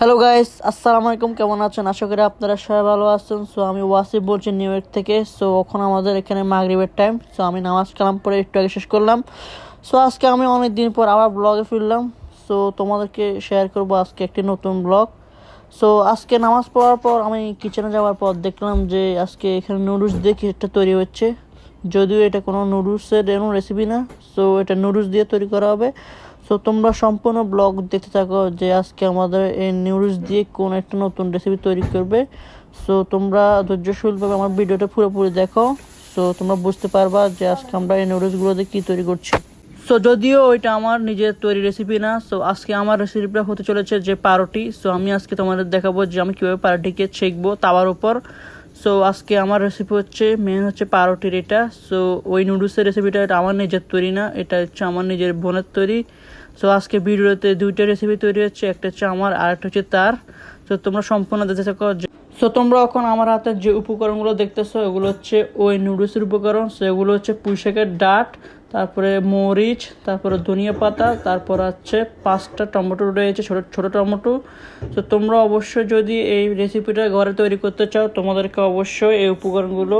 Hello guys আসসালামু আলাইকুম কেমন আছেন? আশা করি আপনারা সবাই ভালো আছেন। সো আমি ওয়াসিফ বলছি নিউ ইয়র্ক থেকে। সো এখন আমাদের এখানে মাগরিবের টাইম সো আমি নামাজ কালাম পরে একটু আগে শেষ করলাম। সো আজকে আমি অনেক দিন পর আবার ব্লগে ফিরলাম। সো তোমাদেরকে শেয়ার করব আজকে একটি নতুন ব্লগ সো আজকে নামাজ পড়ার পর আমি কিচেনে যাওয়ার পর দেখলাম যে আজকে এখানে নুডলস দিয়ে কিছুটা তৈরি হচ্ছে। যদিও এটা কোনো নুডলসের এমন রেসিপি না। সো এটা নুডলস দিয়ে তৈরি করা হবে। সো তোমরা সম্পূর্ণ ব্লগ দেখতে থাকো যে আজকে আমাদের এই নুডলস দিয়ে কোন একটা নতুন রেসিপি তৈরি করবে। সো তোমরা ধৈর্যশীলভাবে আমার ভিডিওটা পুরোপুরি দেখো। সো তোমরা বুঝতে পারবা যে আজকে আমরা এই নুডলসগুলো দিয়ে কী তৈরি করছি। সো যদিও ওইটা আমার নিজের তৈরি রেসিপি না সো আজকে আমার রেসিপিটা হতে চলেছে যে পারোটি। সো আমি আজকে তোমাদের দেখাবো যে আমি কীভাবে পারোটিকে ছেঁকবো তাওয়ার উপর। সো আজকে আমার রেসিপি হচ্ছে মেন হচ্ছে পারোটির এটা। সো ওই নুডলসের রেসিপিটা এটা আমার নিজের তৈরি না, এটা হচ্ছে আমার নিজের বোনের তৈরি। সো আজকে ভিডিওতে দুইটা রেসিপি তৈরি হচ্ছে, একটা হচ্ছে আমার আর একটা হচ্ছে তার। সো তোমরা সম্পূর্ণ দেখতে থাকো। সো তোমরা এখন আমার হাতের যে উপকরণগুলো দেখতেছো, এগুলো হচ্ছে ওই নুডলসের উপকরণ। সো এগুলো হচ্ছে পুঁইশাকের ডাট। তারপরে মরিচ, তারপরে ধনিয়া পাতা, তারপর আছে পাঁচটা টমেটো রয়েছে, ছোটো ছোটো টমেটো। তো তোমরা অবশ্যই যদি এই রেসিপিটা ঘরে তৈরি করতে চাও, তোমাদেরকে অবশ্যই এই উপকরণগুলো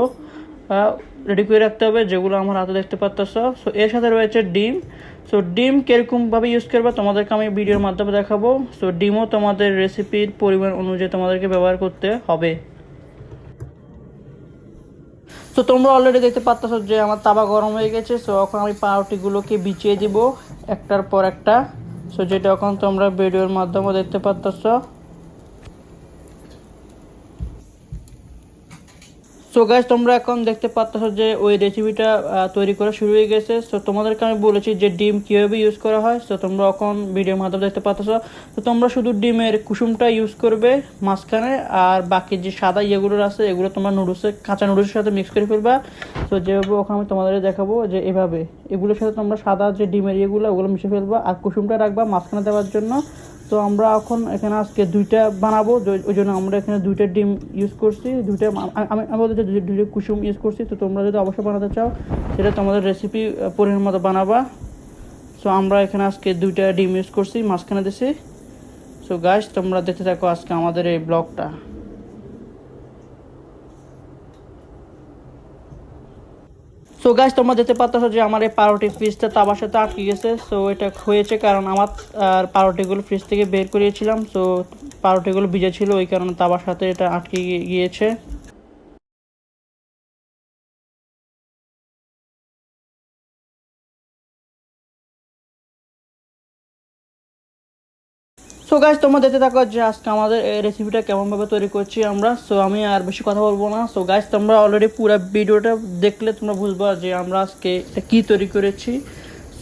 রেডি করে রাখতে হবে, যেগুলো আমার হাতে দেখতে পাচ্ছ সো এর সাথে রয়েছে ডিম। সো ডিম কীরকমভাবে ইউজ করবে তোমাদেরকে আমি ভিডিওর মাধ্যমে দেখাবো। সো ডিমও তোমাদের রেসিপির পরিমাণ অনুযায়ী তোমাদেরকে ব্যবহার করতে হবে। তো তোমরা অলরেডি দেখতে পাচ্ছ যে আমার তাবা গরম হয়ে গেছে সো এখন আমি পাউরুটিগুলোকে বিছিয়ে দিব একটার পর একটা। সো যেটা এখন তোমরা ভিডিওর মাধ্যমে দেখতে পাচ্ছ সো গাইজ তোমরা এখন দেখতে পাচ্ছ যে ওই রেসিপিটা তৈরি করা শুরু হয়ে গেছে। সো তোমাদেরকে আমি বলেছি যে ডিম কীভাবে ইউজ করা হয়। সো তোমরা এখন ভিডিওর মাধ্যমে দেখতে পাচ্ছ তো তোমরা শুধু ডিমের কুসুমটা ইউজ করবে মাঝখানে আর বাকি যে সাদা ইয়েগুলো আছে, এগুলো তোমরা নুডলসের কাঁচা নুডলসের সাথে মিক্স করে ফেলবা। তো যেভাবে ওখানে আমি তোমাদের দেখাবো যে এভাবে। এগুলোর সাথে তোমরা সাদা যে ডিমের ইয়েগুলো, ওগুলো মিশে ফেলবা আর কুসুমটা রাখবা মাঝখানে দেওয়ার জন্য। তো আমরা এখন এখানে আজকে দুইটা বানাবো ওই জন্য আমরা এখানে দুইটা ডিম ইউজ করছি, দুইটা আমি আমাদের দুইটা কুসুম ইউজ করছি, তো তোমরা যদি অবশ্যই বানাতে চাও, সেটা তোমাদের রেসিপি পরিমাণ মতো বানাবা। সো আমরা এখানে আজকে দুইটা ডিম ইউজ করছি, মাঝখানে দিছি। সো গাছ তোমরা দেখতে থাকো আজকে আমাদের এই ব্লগটা। সো গাছ তোমরা দেখতে পাচ্ছ যে আমার এই পাউরুটি ফ্রিজটা তাবার সাথে আটকে গেছে। সো এটা হয়েছে কারণ আমার আর পাউরুটিগুলো ফ্রিজ থেকে বের করিয়েছিলাম সো পাউরুটিগুলো ভিজে ছিল, ওই কারণে তাবার সাথে এটা আটকে গিয়েছে। সো গাইজ তোমরা দেখতে থাকো যে আজকে আমাদের এই রেসিপিটা কেমনভাবে তৈরি করছি আমরা। সো আমি আর বেশি কথা বলব না। সো গাইজ তোমরা অলরেডি পুরো ভিডিওটা দেখলে তোমরা বুঝবা যে আমরা আজকে এটা কী তৈরি করেছি।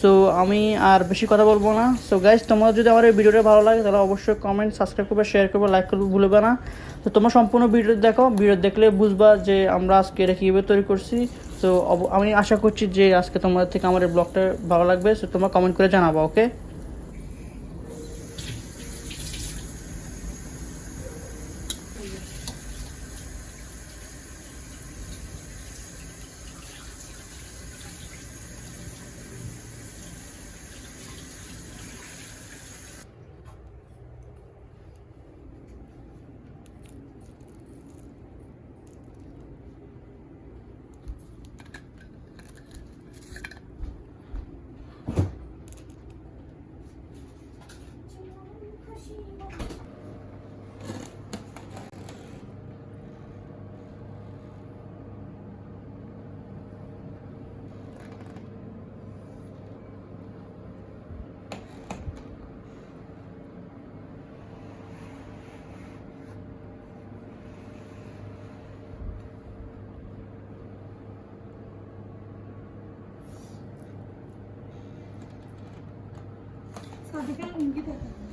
সো আমি আর বেশি কথা বলব না। সো গাইজ তোমরা যদি আমার এই ভিডিওটা ভালো লাগে, তাহলে অবশ্যই কমেন্ট সাবস্ক্রাইব করবে শেয়ার করবে লাইক করবে, ভুলবে না। তো তোমরা সম্পূর্ণ ভিডিও দেখো। ভিডিও দেখলে বুঝবা যে আমরা আজকে এটা কীভাবে তৈরি করছি। তো আমি আশা করছি যে আজকে তোমাদের থেকে আমার এই ব্লগটা ভালো লাগবে। সো তোমরা কমেন্ট করে জানাব ওকে Hadi gelin gidelim.